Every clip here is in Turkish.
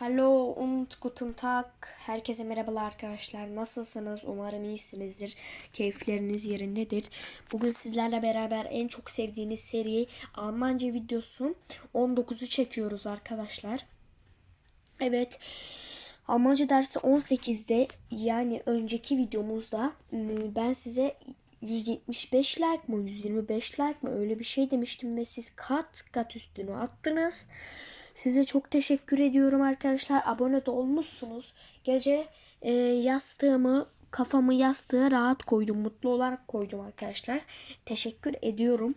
Hallo und guten Tag. Herkese merhabalar arkadaşlar. Nasılsınız? Umarım iyisinizdir. Keyifleriniz yerindedir. Bugün sizlerle beraber en çok sevdiğiniz seri Almanca videosu 19'u çekiyoruz arkadaşlar. Evet. Almanca dersi 18'de yani önceki videomuzda ıı, ben size 175 like mı 125 like mı öyle bir şey demiştim ve siz kat kat üstünü attınız. Size çok teşekkür ediyorum arkadaşlar. Abone de olmuşsunuz. Gece e, yastığımı kafamı yastığa rahat koydum. Mutlu olarak koydum arkadaşlar. Teşekkür ediyorum.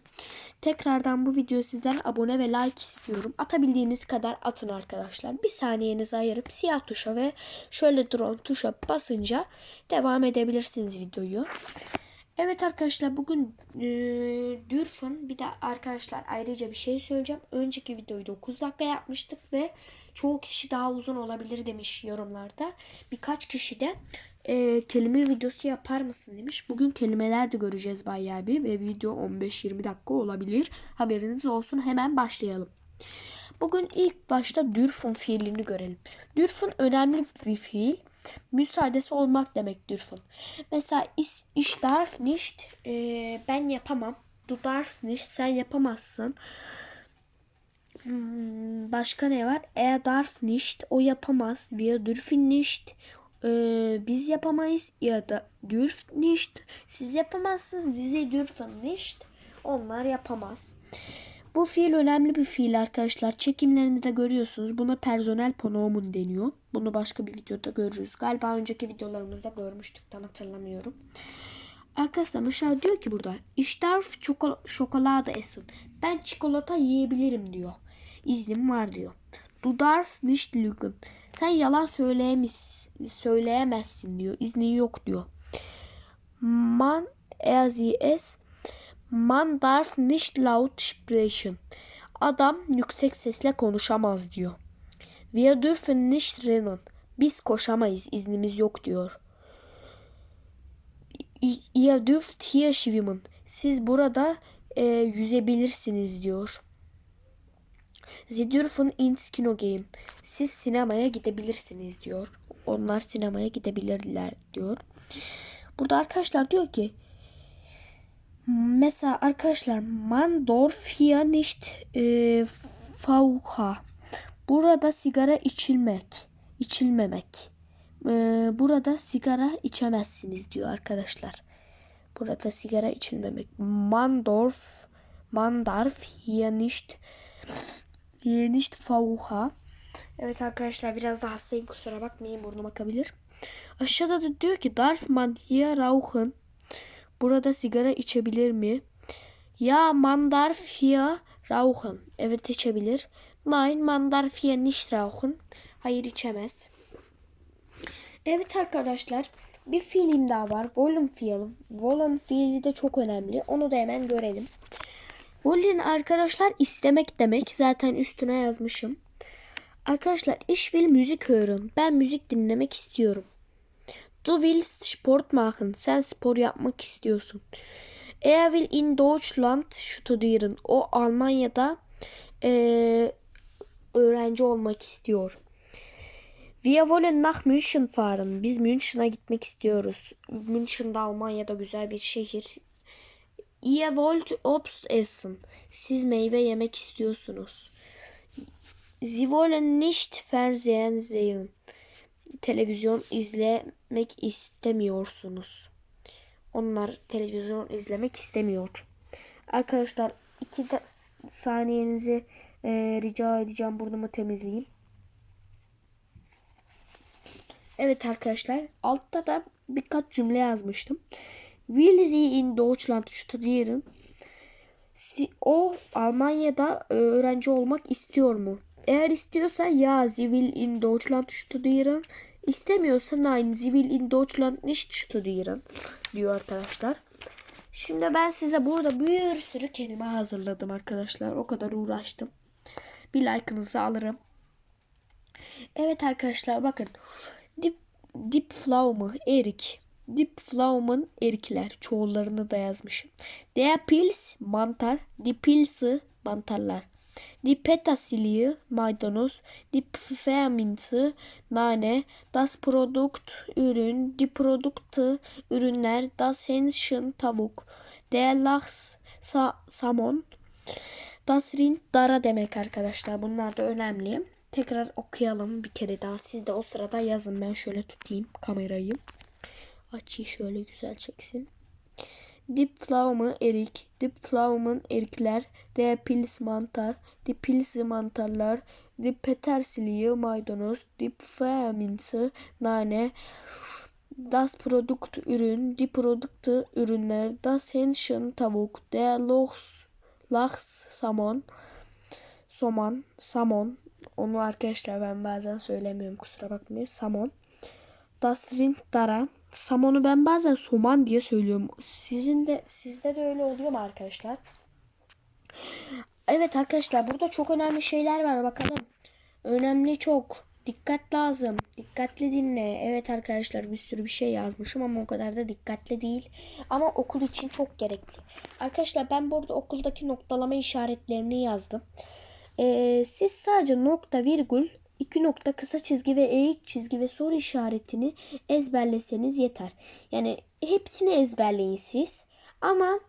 Tekrardan bu videoya sizden abone ve like istiyorum. Atabildiğiniz kadar atın arkadaşlar. Bir saniyenizi ayırıp siyah tuşa ve şöyle drone tuşa basınca devam edebilirsiniz videoyu. Evet arkadaşlar bugün e, Dürfün bir de arkadaşlar ayrıca bir şey söyleyeceğim. Önceki videoyu 9 dakika yapmıştık ve çoğu kişi daha uzun olabilir demiş yorumlarda. Birkaç kişi de e, kelime videosu yapar mısın demiş. Bugün kelimeler de göreceğiz bayağı bir ve video 15-20 dakika olabilir. Haberiniz olsun hemen başlayalım. Bugün ilk başta dürfün fiilini görelim. Dürfün önemli bir fiil müsaadesi olmak demek dürfen. Mesela ich, ich darf nicht e, ben yapamam. Du darfst nicht sen yapamazsın. Hmm, başka ne var? Er darf nicht o yapamaz. Wir dürfen nicht e, biz yapamayız. Ya da dürft nicht siz yapamazsınız. Diese dürfen nicht onlar yapamaz. Bu fiil önemli bir fiil arkadaşlar. Çekimlerini de görüyorsunuz. Buna personel pronomen deniyor. Bunu başka bir videoda görürüz. Galiba önceki videolarımızda görmüştük. Tam hatırlamıyorum. Arkadaşlar mesela diyor ki burada. Ich darf çokol şokolade essen. Ben çikolata yiyebilirim diyor. İznim var diyor. Du darfst nicht lügen. Sen yalan söyleyemezsin diyor. İznin yok diyor. Man er sie es Man darf nicht laut sprechen. Adam yüksek sesle konuşamaz diyor. Wir dürfen nicht rennen. Biz koşamayız, iznimiz yok diyor. Ihr dürft hier schwimmen. Siz burada e, yüzebilirsiniz diyor. Sie dürfen ins Kino gehen. Siz sinemaya gidebilirsiniz diyor. Onlar sinemaya gidebilirler diyor. Burada arkadaşlar diyor ki Mesela arkadaşlar man darf hier nicht e, faucha. Burada sigara içilmek, içilmemek. E, burada sigara içemezsiniz diyor arkadaşlar. Burada sigara içilmemek. Man darf, man darf hier nicht, hier nicht faucha. Evet arkadaşlar biraz da hastayım kusura bakmayın burnum akabilir. Aşağıda da diyor ki darf man hier rauchen. Burada sigara içebilir mi? Ya man darf hier rauchen. Evet içebilir. Nein man darf hier nicht rauchen. Hayır içemez. Evet arkadaşlar bir fiilim daha var. Wollen fiili. Wollen fiili de çok önemli. Onu da hemen görelim. Wollen arkadaşlar istemek demek. Zaten üstüne yazmışım. Arkadaşlar ich will müzik hören. Ben müzik dinlemek istiyorum. Du willst Sport machen. Sen spor yapmak istiyorsun. Er will in Deutschland studieren. O Almanya'da e, öğrenci olmak istiyor. Wir wollen nach München fahren. Biz München'a gitmek istiyoruz. München de Almanya'da güzel bir şehir. Ihr wollt Obst essen. Siz meyve yemek istiyorsunuz. Sie wollen nicht Fernsehen sehen televizyon izlemek istemiyorsunuz. Onlar televizyon izlemek istemiyor. Arkadaşlar iki de saniyenizi e, rica edeceğim burnumu temizleyeyim. Evet arkadaşlar altta da birkaç cümle yazmıştım. Will Sie in Deutschland studieren? O Almanya'da öğrenci olmak istiyor mu? Eğer istiyorsa ya sie in Deutschland studieren. İstemiyorsa nein sie in Deutschland nicht studieren diyor arkadaşlar. Şimdi ben size burada bir sürü kelime hazırladım arkadaşlar. O kadar uğraştım. Bir like'ınızı alırım. Evet arkadaşlar bakın. Dip, dip Pflaume, erik. Dip Pflaumen erikler. Çoğullarını da yazmışım. Der Pils mantar. Die Pilze mantarlar. Die Petersilie, maydanoz. Die Pfefferminze, nane. Das Produkt, ürün. Die Produkte, ürünler. Das Hähnchen, tavuk. Der Lachs, sa samon. Das Rind, dara demek arkadaşlar. Bunlar da önemli. Tekrar okuyalım bir kere daha. Siz de o sırada yazın. Ben şöyle tutayım kamerayı. Açıyı şöyle güzel çeksin. Dip Pflaume erik, Dip erikler, De Pils mantar, Di Pils mantarlar, Di Petersilie maydanoz, Di Pfefferminze nane, Das Produkt ürün, Di Produkte ürünler, Das Hähnchen tavuk, Der Lochs, Lachs samon, soman, samon. Onu arkadaşlar ben bazen söylemiyorum kusura bakmayın. Samon. Das Rind. Samonu ben bazen soman diye söylüyorum. Sizin de sizde de öyle oluyor mu arkadaşlar? Evet arkadaşlar burada çok önemli şeyler var bakalım. Önemli çok. Dikkat lazım. Dikkatli dinle. Evet arkadaşlar bir sürü bir şey yazmışım ama o kadar da dikkatli değil. Ama okul için çok gerekli. Arkadaşlar ben burada okuldaki noktalama işaretlerini yazdım. Ee, siz sadece nokta virgül iki nokta kısa çizgi ve eğik çizgi ve soru işaretini ezberleseniz yeter. Yani hepsini ezberleyin siz. Ama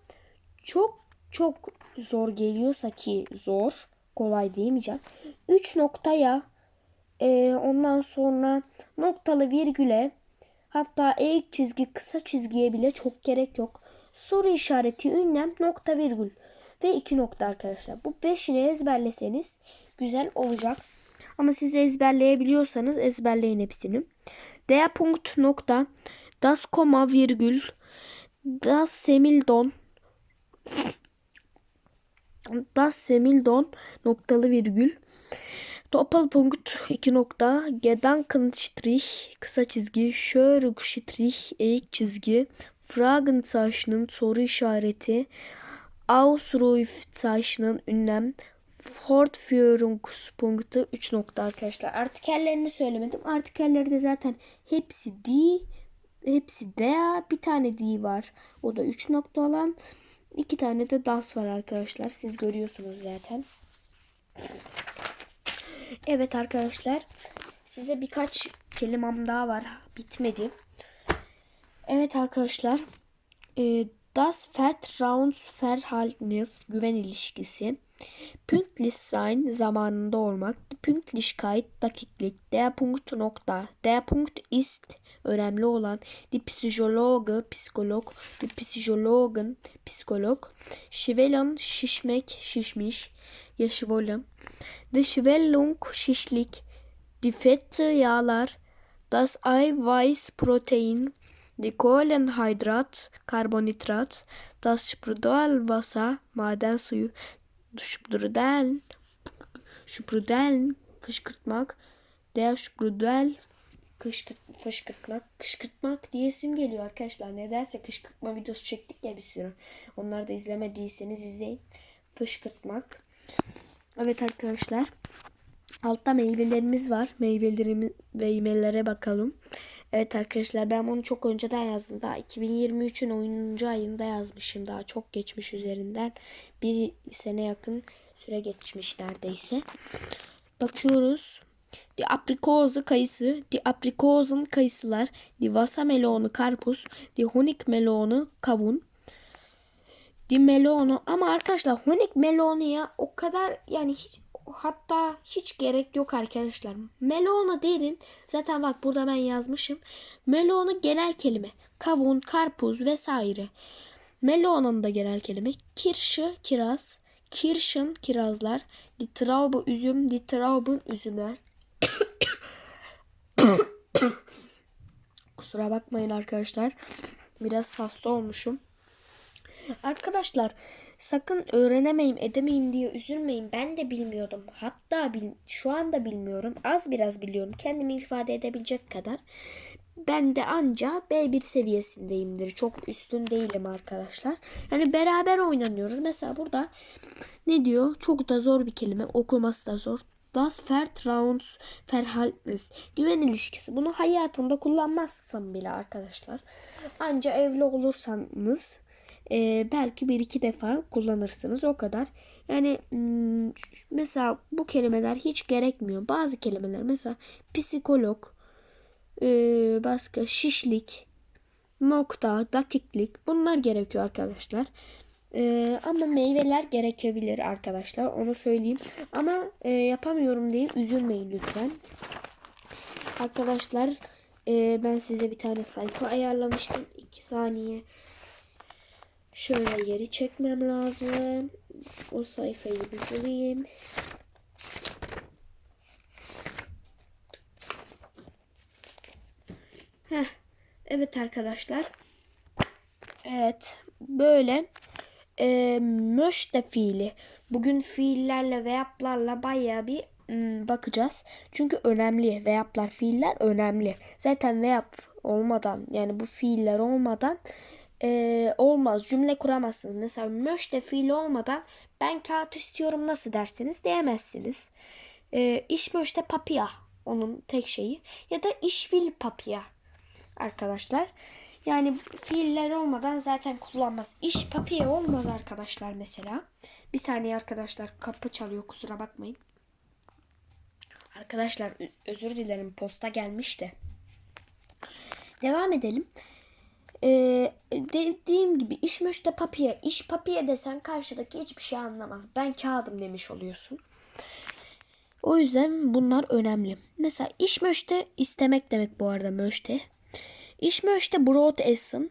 çok çok zor geliyorsa ki zor kolay diyemeyeceğim. 3 noktaya e, ondan sonra noktalı virgüle hatta eğik çizgi kısa çizgiye bile çok gerek yok. Soru işareti ünlem nokta virgül ve iki nokta arkadaşlar. Bu beşini ezberleseniz güzel olacak. Ama siz ezberleyebiliyorsanız ezberleyin hepsini. Der Punkt nokta das Komma virgül das Semildon das Semildon noktalı virgül Doppelpunkt iki nokta Gedankenstrich kısa çizgi Schörigstrich eğik çizgi Fragezeichen soru işareti Ausrufezeichen ünlem Fortführungspunktu 3 nokta arkadaşlar. Artikellerini söylemedim. Artikelleri de zaten hepsi di, hepsi der, bir tane di var. O da 3 nokta olan. iki tane de das var arkadaşlar. Siz görüyorsunuz zaten. Evet arkadaşlar. Size birkaç kelimem daha var. Bitmedi. Evet arkadaşlar. E, das Vertrauensverhältnis güven ilişkisi. Pünktlich sein zamanında olmak. Pünktlichkeit dakiklik. Der Punkt nokta. Der Punkt ist önemli olan. Die Psychologe psikolog. Die Psychologen psikolog. Schwellen şişmek şişmiş. Yaşıvollen. Die Schwellung şişlik. Die Fette yağlar. Das Eiweißprotein. Die Kohlenhydrat, karbonhidrat, das Sprudelwasser, maden suyu, Sprudel, Sprudel, fışkırtmak, der Sprudel, kışkırt, fışkırtmak, kışkırtmak diye isim geliyor arkadaşlar. Nedense kışkırtma videosu çektik ya bir sürü. Onları da izlemediyseniz izleyin. Fışkırtmak. Evet arkadaşlar. Altta meyvelerimiz var. Meyvelerimiz meyvelere bakalım. Evet arkadaşlar ben bunu çok önceden yazdım. Daha 2023'ün 10. ayında yazmışım. Daha çok geçmiş üzerinden. Bir sene yakın süre geçmiş neredeyse. Bakıyoruz. Die aprikozu kayısı, die aprikozen kayısılar, die wassermelonu karpuz, die honigmelonu kavun, die melonu ama arkadaşlar honigmelonu ya o kadar yani hiç hatta hiç gerek yok arkadaşlar. Melona derin. Zaten bak burada ben yazmışım. Melona genel kelime. Kavun, karpuz vesaire. Melona'nın da genel kelime. Kirşı, kiraz. Kirşın, kirazlar. Die üzüm. Die üzümler. Kusura bakmayın arkadaşlar. Biraz hasta olmuşum. Arkadaşlar sakın öğrenemeyim edemeyim diye üzülmeyin. Ben de bilmiyordum. Hatta bil, şu anda bilmiyorum. Az biraz biliyorum. Kendimi ifade edebilecek kadar. Ben de anca B1 seviyesindeyimdir. Çok üstün değilim arkadaşlar. Yani beraber oynanıyoruz. Mesela burada ne diyor? Çok da zor bir kelime. Okuması da zor. Das Vertrauensverhältnis. Güven ilişkisi. Bunu hayatında kullanmazsam bile arkadaşlar. Anca evli olursanız Ee, belki bir iki defa kullanırsınız o kadar. Yani hmm, mesela bu kelimeler hiç gerekmiyor. Bazı kelimeler mesela psikolog, ee, başka şişlik, nokta, dakiklik bunlar gerekiyor arkadaşlar. Ee, ama meyveler gerekebilir arkadaşlar. Onu söyleyeyim. Ama e, yapamıyorum diye üzülmeyin lütfen. Arkadaşlar e, ben size bir tane sayfa ayarlamıştım. 2 saniye. Şöyle geri çekmem lazım. O sayfayı bir bulayım. Heh. Evet arkadaşlar. Evet. Böyle e, möşte fiili. Bugün fiillerle ve yaplarla bayağı bir m, bakacağız. Çünkü önemli. Veyaplar fiiller önemli. Zaten veyap olmadan yani bu fiiller olmadan e, olmaz. Cümle kuramazsınız. Mesela möşte fiili olmadan ben kağıt istiyorum nasıl derseniz diyemezsiniz. E, iş möşte papia onun tek şeyi. Ya da iş vil papia arkadaşlar. Yani fiiller olmadan zaten kullanmaz. İş papiye olmaz arkadaşlar mesela. Bir saniye arkadaşlar kapı çalıyor kusura bakmayın. Arkadaşlar özür dilerim posta gelmişti. Devam edelim. Ee, dediğim gibi iş müşte papiye. iş papiye desen karşıdaki hiçbir şey anlamaz. Ben kağıdım demiş oluyorsun. O yüzden bunlar önemli. Mesela iş möchte istemek demek bu arada möchte. Ich möchte Brot essen.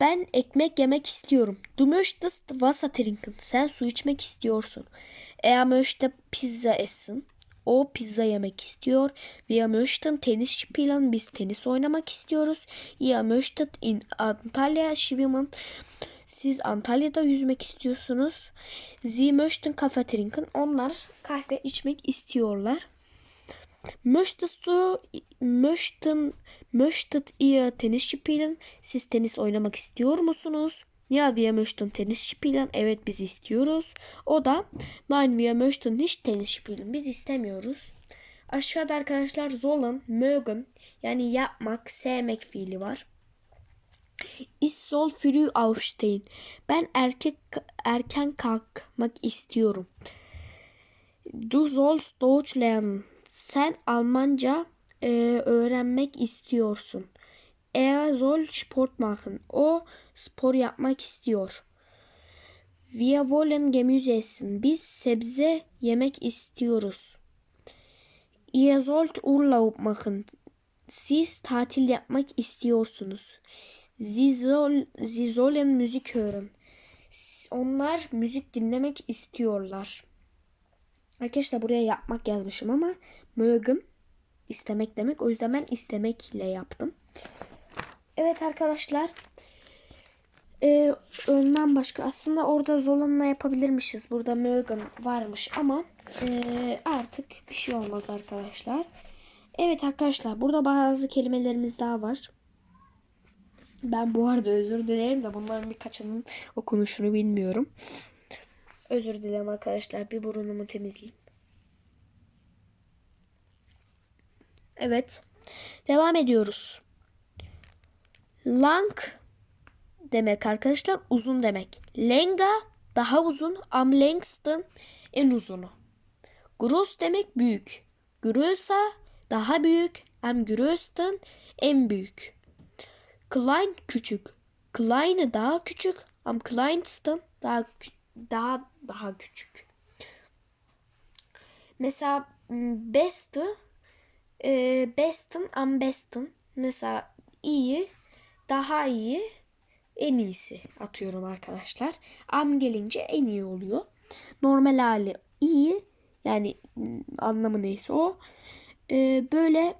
Ben ekmek yemek istiyorum. Du möchtest Wasser trinken. Sen su içmek istiyorsun. Er möchte Pizza essen. O pizza yemek istiyor. Wir möchten Tenis spielen. Biz tenis oynamak istiyoruz. Ihr möchtet in Antalya schwimmen. Siz Antalya'da yüzmek istiyorsunuz. Sie möchten Kaffee trinken. Onlar kahve içmek istiyorlar. Möchtest du, möchten, möchtet ihr Tenis spielen? Siz tenis oynamak istiyor musunuz? Wir möchten Tenis spielen. Evet biz istiyoruz. O da Nein, möchten nicht Tenis spielen. Biz istemiyoruz. Aşağıda arkadaşlar sollen, mögen yani yapmak, sevmek fiili var. Ich soll früh aufstehen. Ben erkek erken kalkmak istiyorum. Du sollst Deutsch lernen. Sen Almanca e, öğrenmek istiyorsun. Er soll Sport machen. O spor yapmak istiyor. Wir wollen Gemüse essen. Biz sebze yemek istiyoruz. Ihr sollt Urlaub machen. Siz tatil yapmak istiyorsunuz. Sie, soll, sie sollen müzik hören. Onlar müzik dinlemek istiyorlar. Arkadaşlar buraya yapmak yazmışım ama mögen istemek demek. O yüzden ben istemekle yaptım. Evet arkadaşlar. Ee, önden başka aslında orada Zolan'la yapabilirmişiz. Burada mögen varmış ama e, artık bir şey olmaz arkadaşlar. Evet arkadaşlar burada bazı kelimelerimiz daha var. Ben bu arada özür dilerim de bunların birkaçının okunuşunu bilmiyorum. Özür dilerim arkadaşlar. Bir burnumu temizleyeyim. Evet. Devam ediyoruz. Lang demek arkadaşlar uzun demek. Lenga daha uzun. Am längsten en uzunu. Groß demek büyük. Größer daha büyük. Am größten en büyük. Klein küçük. Kleine daha küçük. Am kleinsten daha daha daha küçük. Mesela best e, besten am besten mesela iyi daha iyi en iyisi atıyorum arkadaşlar. Am gelince en iyi oluyor. Normal hali iyi yani anlamı neyse o. E, böyle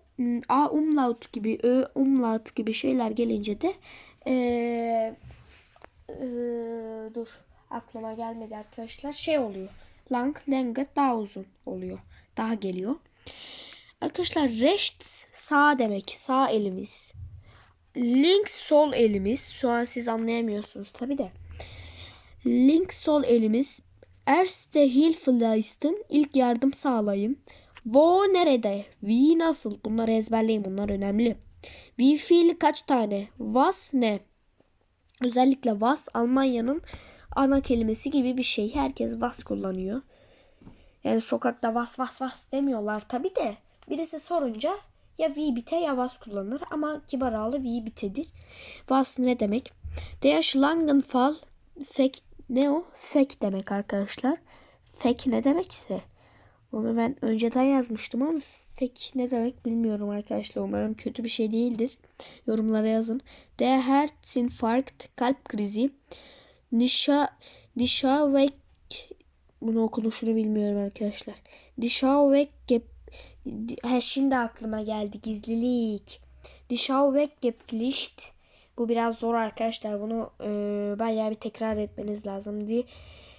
a umlaut gibi ö umlaut gibi şeyler gelince de e, e, dur aklıma gelmedi arkadaşlar. Şey oluyor. Lang, lenge daha uzun oluyor. Daha geliyor. Arkadaşlar recht sağ demek. Sağ elimiz. Link sol elimiz. Şu an siz anlayamıyorsunuz tabi de. Link sol elimiz. Erste Hilfe leisten. ilk yardım sağlayın. Wo nerede? Wie nasıl? Bunları ezberleyin. Bunlar önemli. Wie viel kaç tane? Was ne? Özellikle was Almanya'nın ana kelimesi gibi bir şey. Herkes was kullanıyor. Yani sokakta was was was demiyorlar tabi de. Birisi sorunca ya wie bitte ya was kullanır ama kibar ağlı wie bitte'dir. Was ne demek? Der Schlangenfall fake ne o? Fake demek arkadaşlar. Fake ne demekse. Onu ben önceden yazmıştım ama fake ne demek bilmiyorum arkadaşlar. Umarım kötü bir şey değildir. Yorumlara yazın. Der Herzinfarkt, kalp krizi. Nisha, Nishavek bunu okunuşunu bilmiyorum arkadaşlar. Nishavek He, şimdi aklıma geldi gizlilik. Nishavek Gepflicht. Bu biraz zor arkadaşlar. Bunu e, bayağı bir tekrar etmeniz lazım diye.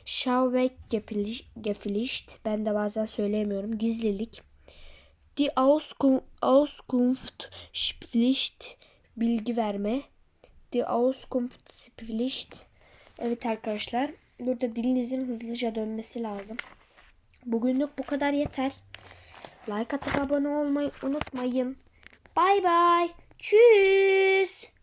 Schauweg Gepflicht. Ben de bazen söyleyemiyorum. Gizlilik. Die Auskunft, Auskunftspflicht. Bilgi verme. Die Auskunftspflicht. Evet arkadaşlar. Burada dilinizin hızlıca dönmesi lazım. Bugünlük bu kadar yeter. Like atıp abone olmayı unutmayın. Bay bay. Tschüss.